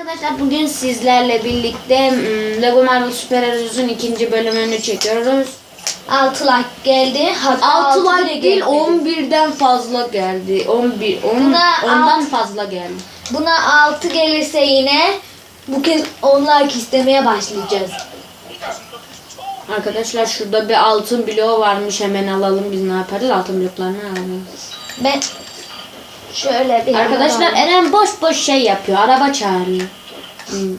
arkadaşlar bugün sizlerle birlikte hmm, Lego Marvel Super Heroes'un ikinci bölümünü çekiyoruz. 6 like geldi. Hatta 6 altı bile like değil geldi. 11'den fazla geldi. 11 10 Buna ondan alt- fazla geldi. Buna 6 gelirse yine bu kez 10 like istemeye başlayacağız. Arkadaşlar şurada bir altın bloğu varmış hemen alalım biz ne yaparız altın bloklarını alalım. Ben şöyle bir Arkadaşlar Eren boş boş şey yapıyor araba çağırıyor. Hmm.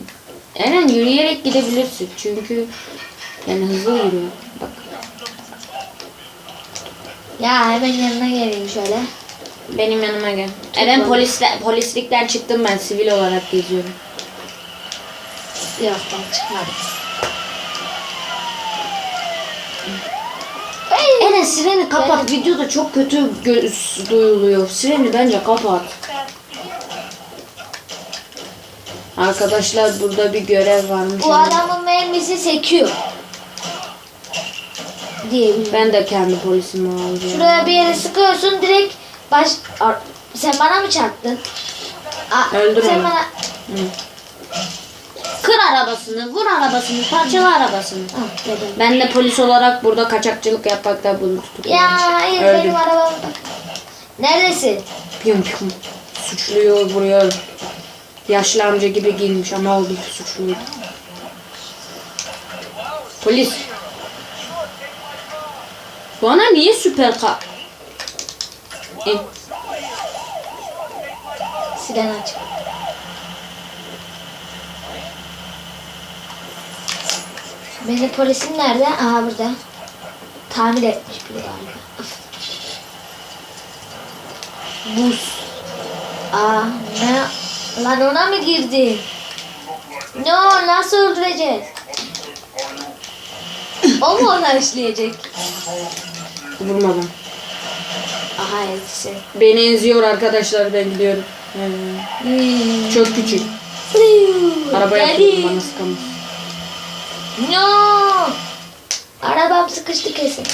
Eren yürüyerek gidebilirsin çünkü yani hızlı yürüyor. Bak Ya hemen yanına geleyim şöyle. benim yanıma gel. Eren polisle, polislikten çıktım ben sivil olarak geziyorum. Yok ben çıkmadım. Eren sireni kapat. Videoda çok kötü duyuluyor. Sireni bence kapat. Arkadaşlar burada bir görev varmış. Bu adamın mermisi sekiyor. Diyebilirim. Ben de kendi polisimi alacağım. Şuraya bir yere sıkıyorsun direkt baş... Sen bana mı çarptın? Aa, Öldür Sen onu. bana... Kır arabasını, vur arabasını, parçala arabasını. Ah, dedim. Ben de polis olarak burada kaçakçılık yapmakta bunu tutukluyorum. Ya hayır Öldüm. benim arabam. Neredesin? Piyum piyum. Suçluyor, vuruyor. Yaşlı amca gibi giyinmiş ama o bir suçluydu. Polis. Bana niye süper ka... E, Siren aç. Benim polisim nerede? Aha burada. Tamir etmiş biri galiba. Buz. Aa ne? Lan ona mı girdi? No nasıl öldüreceğiz? o mu ona işleyecek? vurmadım. Aha ezisi. Beni eziyor arkadaşlar ben gidiyorum. Ee, çok küçük. Araba Geldi. yapıyorum bana sıkamaz. No! Arabam sıkıştı kesin.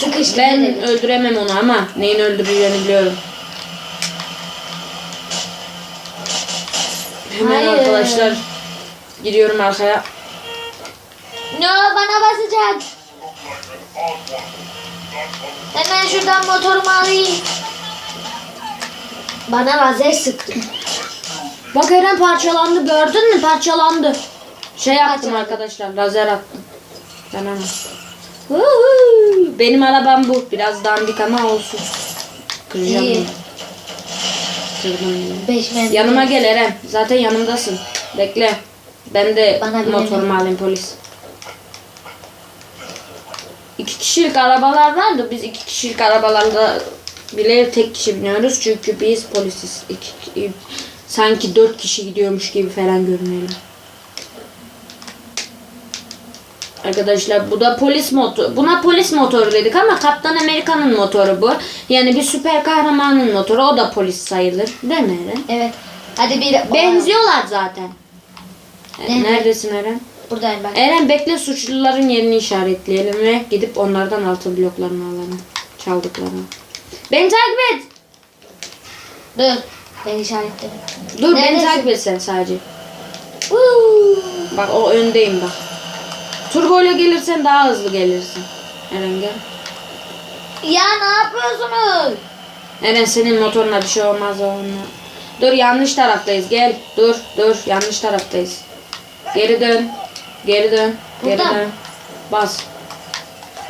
Sıkıştı. Ben dedim. öldüremem onu ama neyin öldüreceğini biliyorum. Hemen Hayır. arkadaşlar gidiyorum arkaya. No bana basacak. Hemen şuradan motorumu alayım. Bana lazer sıktı. Bak Eren parçalandı gördün mü parçalandı. Şey attım Parçalandı. arkadaşlar lazer attım. Tamam. Benim arabam bu. Biraz dandik ama olsun. Kıracağım İyi. bunu. Kırdım yine. Beş mermi. Yanıma gel Eren. Zaten yanımdasın. Bekle. Ben de Bana bir motorumu alayım polis. İki kişilik arabalar var da biz iki kişilik arabalarda bile tek kişi biniyoruz. Çünkü biz polisiz. İki, sanki dört kişi gidiyormuş gibi falan görünelim. Arkadaşlar bu da polis motoru. Buna polis motoru dedik ama Kaptan Amerika'nın motoru bu. Yani bir süper kahramanın motoru. O da polis sayılır. Değil mi Eren? Evet. Hadi bir... Benziyorlar zaten. E, Evet. Neredesin Eren? Buradayım ben. Eren bekle suçluların yerini işaretleyelim ve gidip onlardan altın bloklarını alalım. Çaldıklarını. Beni takip et. Dur. Ben işaretledim. Dur beni Neredesin? takip et sen sadece. Woo! Bak o öndeyim bak. Turboyla gelirsen daha hızlı gelirsin. Eren gel. Ya ne yapıyorsunuz? Eren senin motoruna bir şey olmaz onunla. Dur yanlış taraftayız gel. Dur dur yanlış taraftayız. Geri dön. Geri dön. Geri Buradan. dön. Bas.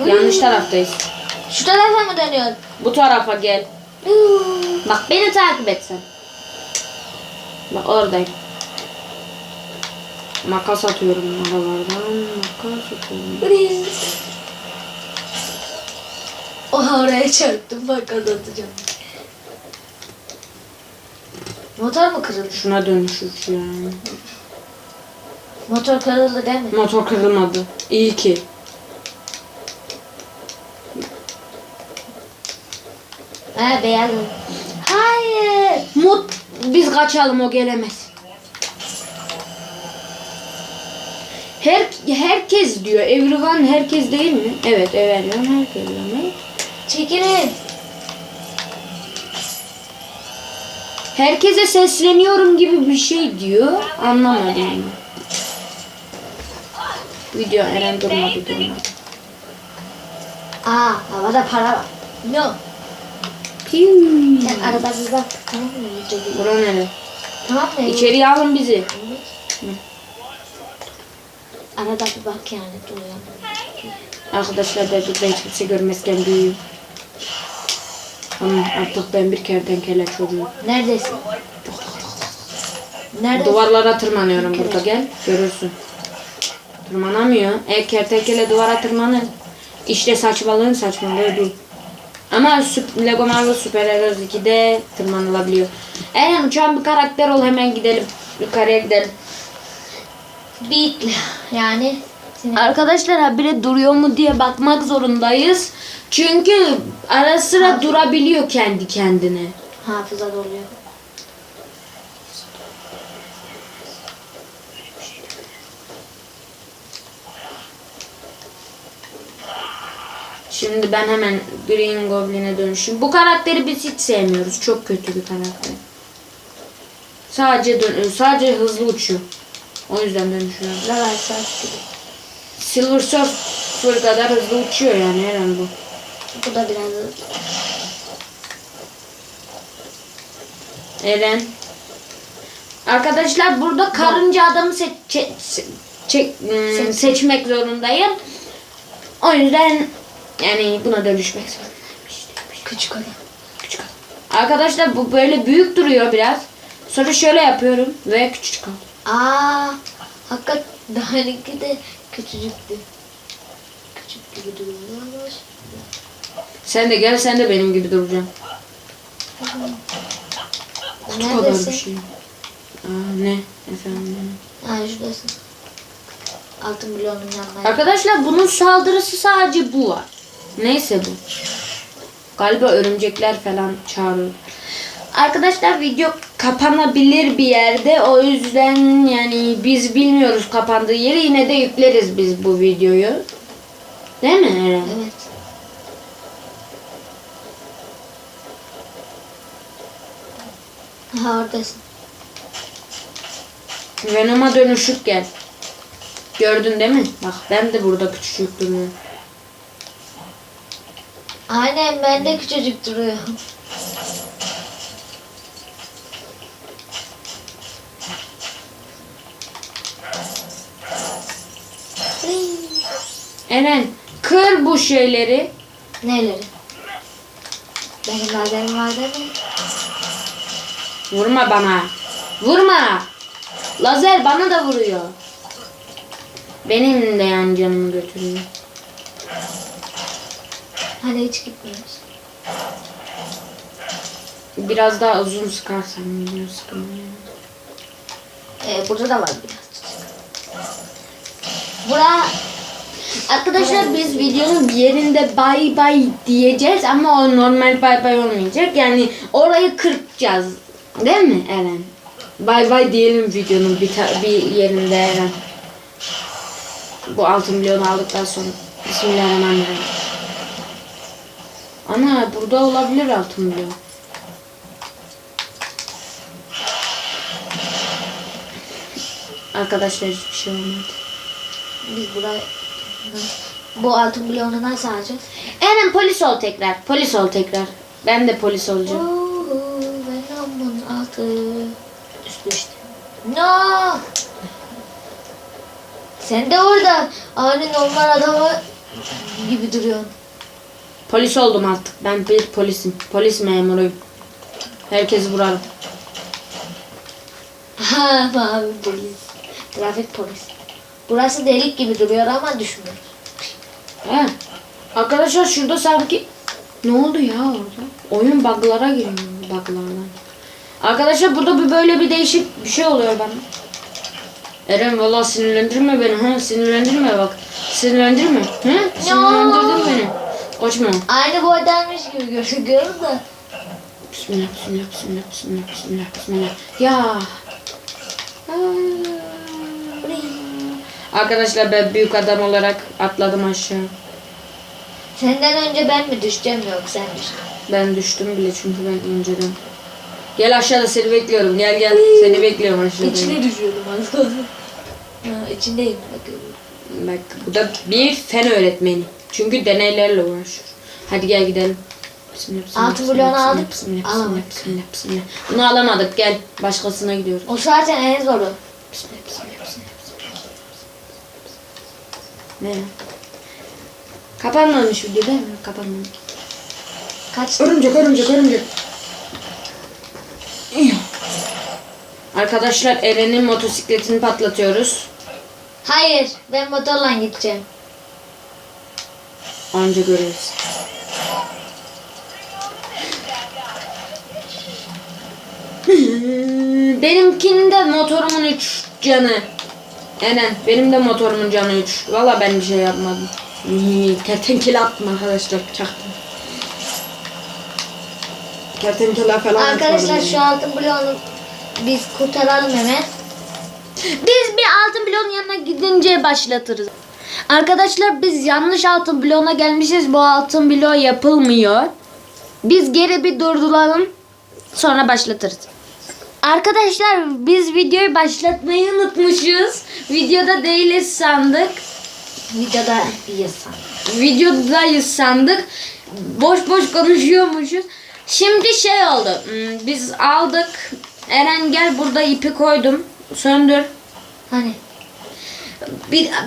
Yanlış taraftayız. Şu tarafa mı dönüyorsun? Bu tarafa gel. Bak beni takip et sen. Bak oradayım. Makas atıyorum aralardan. Makas atıyorum. Oha oraya çarptım bak anlatacağım. Motor mu kırıldı? Şuna dönüşür yani. Motor kırıldı değil mi? Motor kırılmadı. İyi ki. Ha beyaz. Hayır. Mut biz kaçalım o gelemez. Her herkes diyor. Everyone herkes değil mi? Evet, everyone herkes demek. Çekilin. Herkese sesleniyorum gibi bir şey diyor. Anlamadım. Video Eren durma durma. Aa havada para var. No. Piu. Sen arada bir bak. Tamam mı? Bura nere? Tamam mı? İçeriye alın bizi. Arada bir bak yani duruyor. Arkadaşlar ben ben kimse görmezken büyüğüm. Ama artık ben bir kertenkele çocuğum. Neredesin? Nerede? Duvarlara tırmanıyorum burada gel görürsün. Tırmanamıyor. E kertenkele duvara tırmanır. İşte saçmalığın saçmalığı bu. Ama Süp- Lego Marvel Super Heroes 2'de tırmanılabiliyor. Eren uçan bir karakter ol hemen gidelim. Yukarıya gidelim. Beat'le yani. Arkadaşlar habire duruyor mu diye bakmak zorundayız. Çünkü ara sıra durabiliyor kendi kendine. hafıza doluyor. Şimdi ben hemen Green Goblin'e dönüşüm. Bu karakteri biz hiç sevmiyoruz. Çok kötü bir karakter. Sadece dön sadece hızlı uçuyor. O yüzden dönüşüyor. Level Surf gibi. Silver Surfer kadar hızlı uçuyor yani Eren bu. Bu da biraz Eren. Arkadaşlar burada karınca adamı seç, çe- çe- Seç. seçmek zorundayım. O yüzden yani buna dönüşmek zorundayım. işte. küçük adam. Küçük al. Arkadaşlar bu böyle büyük duruyor biraz. Sonra şöyle yapıyorum ve küçük al. Aa, hakikat daha önce de küçücüktü. Küçük gibi duruyor. Sen de gel sen de benim gibi duracaksın. Kutu kadar bir şey. Aa, ne efendim. Ha şuradasın. Altın milyonun yanına. Arkadaşlar bunun saldırısı sadece bu var. Neyse bu. Galiba örümcekler falan çağırıyor. Arkadaşlar video kapanabilir bir yerde. O yüzden yani biz bilmiyoruz kapandığı yeri. Yine de yükleriz biz bu videoyu. Değil mi Eren? Evet. Ha oradasın. Venom'a dönüşüp gel. Gördün değil mi? Bak ben de burada küçücük duruyorum. Aynen ben de küçücük duruyor. Eren kır bu şeyleri. Neleri? Benim lazerim var değil mi? Vurma bana. Vurma. Lazer bana da vuruyor. Benim de yani canımı götürüyor. Hani hiç gitmiyoruz. Biraz daha uzun sıkarsan sıkılmıyor. Ee, burada da var biraz. Bura Arkadaşlar biz videonun bir yerinde bay bay diyeceğiz ama o normal bay bay olmayacak. Yani orayı kırpacağız. Değil mi Eren? Bay bay diyelim videonun bir, bir yerinde Eren. Bu 6 milyonu aldıktan sonra. Bismillahirrahmanirrahim. Ana burada olabilir 6 milyon. Arkadaşlar hiçbir şey olmadı. biz buraya bu altın milyonu nasıl alacağız? Eren polis ol tekrar. Polis ol tekrar. Ben de polis olacağım. Uhu, Venom'un altı üstü işte. No! Sen de orada ani normal adamı gibi duruyorsun. Polis oldum artık. Ben bir polisim. Polis memuruyum. Herkesi vurarım. Ha mavi polis. Trafik polis. Burası delik gibi duruyor ama düşmüyor. He. Arkadaşlar şurada sanki ne oldu ya orada? Oyun bug'lara giriyor. Bug'lardan. Arkadaşlar burada bir böyle bir değişik bir şey oluyor bana. Eren valla sinirlendirme beni ha sinirlendirme bak. Sinirlendirme. He? Sinirlendirdin beni. Kaçma. Aynı boydaymış gibi gözüküyor da. Bismillah, bismillah, bismillah, bismillah, bismillah, bismillah. Ya. Arkadaşlar ben büyük adam olarak atladım aşağı. Senden önce ben mi düşeceğim yok sen düştün. Ben düştüm bile çünkü ben önceden. Gel aşağıda seni bekliyorum. Gel gel. Seni bekliyorum aşağıda. İçine düşüyordum az kalsın. Ha, içindeyim. Bakıyorum. Bak bu da bir fen öğretmeni. Çünkü deneylerle uğraşıyor. Hadi gel gidelim. Bismillah, bismillah, Altı bismillah, bloğunu aldık. Bismillah, bismillah, Alamadık. bismillah, bismillah. Bunu alamadık. Gel başkasına gidiyoruz. O zaten en zoru. Bismillah, bismillah, bismillah, bismillah. Ne? Kapanmamış video değil mi? Kapanmamış. Kaç? Örümcek, örümcek, örümcek. Arkadaşlar Eren'in motosikletini patlatıyoruz. Hayır. Ben motorla gideceğim. Anca görürüz. Benimkinin de motorumun 3 canı. Enen benim de motorumun canı 3. Valla ben bir şey yapmadım. Kertenkele attım arkadaşlar çaktım. Kertenkele falan Arkadaşlar şu altın bloğunu biz kurtaralım hemen. Biz bir altın bloğun yanına gidince başlatırız. Arkadaşlar biz yanlış altın bloğuna gelmişiz. Bu altın bloğu yapılmıyor. Biz geri bir durduralım. Sonra başlatırız. Arkadaşlar biz videoyu başlatmayı unutmuşuz. Videoda değiliz sandık. Videoda bir yazsan. Videodayız sandık. Boş boş konuşuyormuşuz. Şimdi şey oldu. hmm, Biz aldık. Eren gel burada ipi koydum. Söndür. Hani?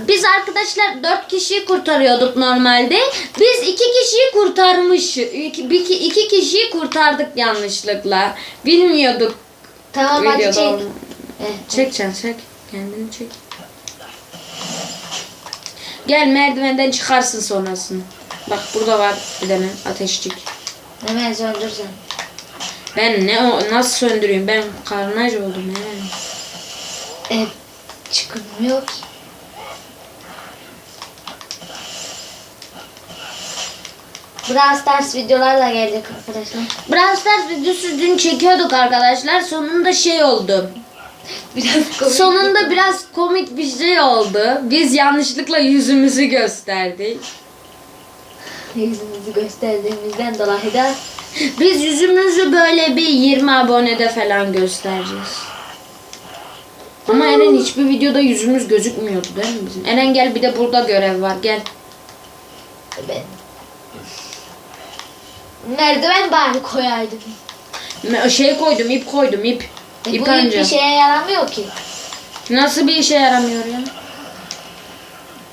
Biz arkadaşlar dört kişiyi kurtarıyorduk normalde. Biz iki kişiyi kurtarmış. İki, iki kişiyi kurtardık yanlışlıkla. Bilmiyorduk Tamam hadi çek. olduğunu. Eh, Çek sen çek. Kendini çek. Gel merdivenden çıkarsın sonrasını. Bak burada var bir tane ateşçik. hemen söndürsen. Ben ne o nasıl söndüreyim? Ben karnaj oldum he. Eh, çıkılmıyor ki. Brawl Stars videolarla gelecek arkadaşlar. Brawl Stars videosu dün çekiyorduk arkadaşlar. Sonunda şey oldu. Biraz komik. Sonunda biraz komik bir şey oldu. Biz yanlışlıkla yüzümüzü gösterdik. Yüzümüzü gösterdiğimizden dolayı da Biz yüzümüzü böyle bir 20 abonede falan göstereceğiz. Ama Eren hiçbir videoda yüzümüz gözükmüyordu değil mi bizim? Eren gel bir de burada görev var gel. ben merdiven bari koyaydım. Me- Şey koydum ip koydum ip. E, İp bu anca. hiçbir şeye yaramıyor ki. Nasıl bir işe yaramıyor ya?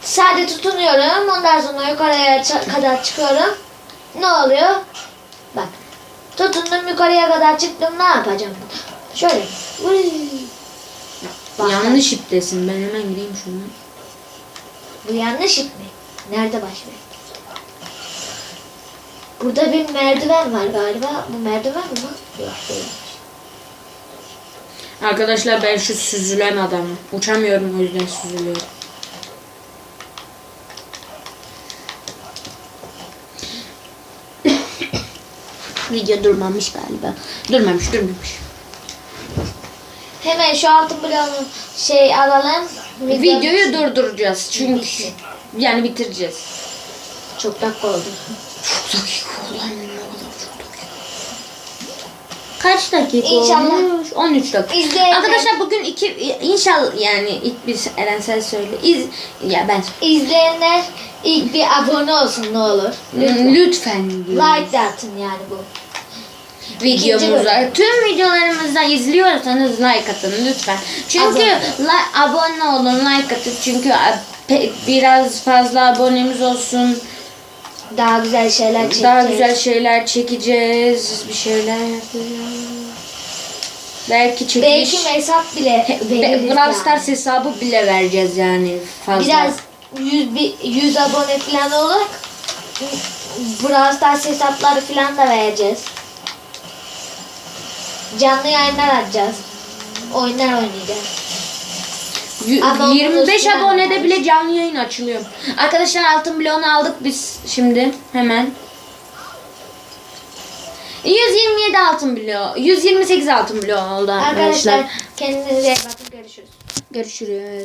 Sadece tutunuyorum. Ondan sonra yukarıya ça- kadar çıkıyorum. Ne oluyor? Bak. Tutundum yukarıya kadar çıktım. Ne yapacağım? Şöyle. Uy. Bak, Yanlış iptesin ben hemen gireyim şuradan. Bu yanlış ip mi? Nerede başka? Burada bir merdiven var galiba. Bu merdiven mi? Yok değil. Arkadaşlar ben şu süzülen adamım. Uçamıyorum o yüzden süzülüyorum. Video durmamış galiba. Durmamış durmamış. Hemen şu altın bloğunu şey alalım. Videoyu durduracağız çünkü yani bitireceğiz. Çok dakika oldu. Çok dakika ulan ne kadar çok dakika. Kaç dakika İnşallah. olmuş? 13 dakika. İzleyenler- Arkadaşlar bugün iki inşallah yani ilk bir Eren sen söyle. İz, ya ben İzleyenler ilk bir abone olsun ne olur. lütfen, lütfen Like de atın yani bu. videomuza. Tüm videolarımızda izliyorsanız like atın lütfen. Çünkü Abone. abone olun, like atın. Çünkü biraz fazla abonemiz olsun. Daha güzel şeyler çekeceğiz. Daha güzel şeyler çekeceğiz. Bir şeyler yapacağız. Belki çekiliş. Belki hesap bile veririz Brawl yani. Stars hesabı bile vereceğiz yani fazla. Biraz 100, bir, 100 abone falan olur. Brawl Stars hesapları falan da vereceğiz. Canlı yayınlar açacağız. Oyunlar oynayacağız. Y- Ama 25 bunu abonede bile canlı yayın açılıyor. Arkadaşlar altın bloğunu aldık biz şimdi hemen. 127 altın bloğu. 128 altın bloğu oldu arkadaşlar. Arkadaşlar kendinize iyi bakın görüşürüz. Görüşürüz.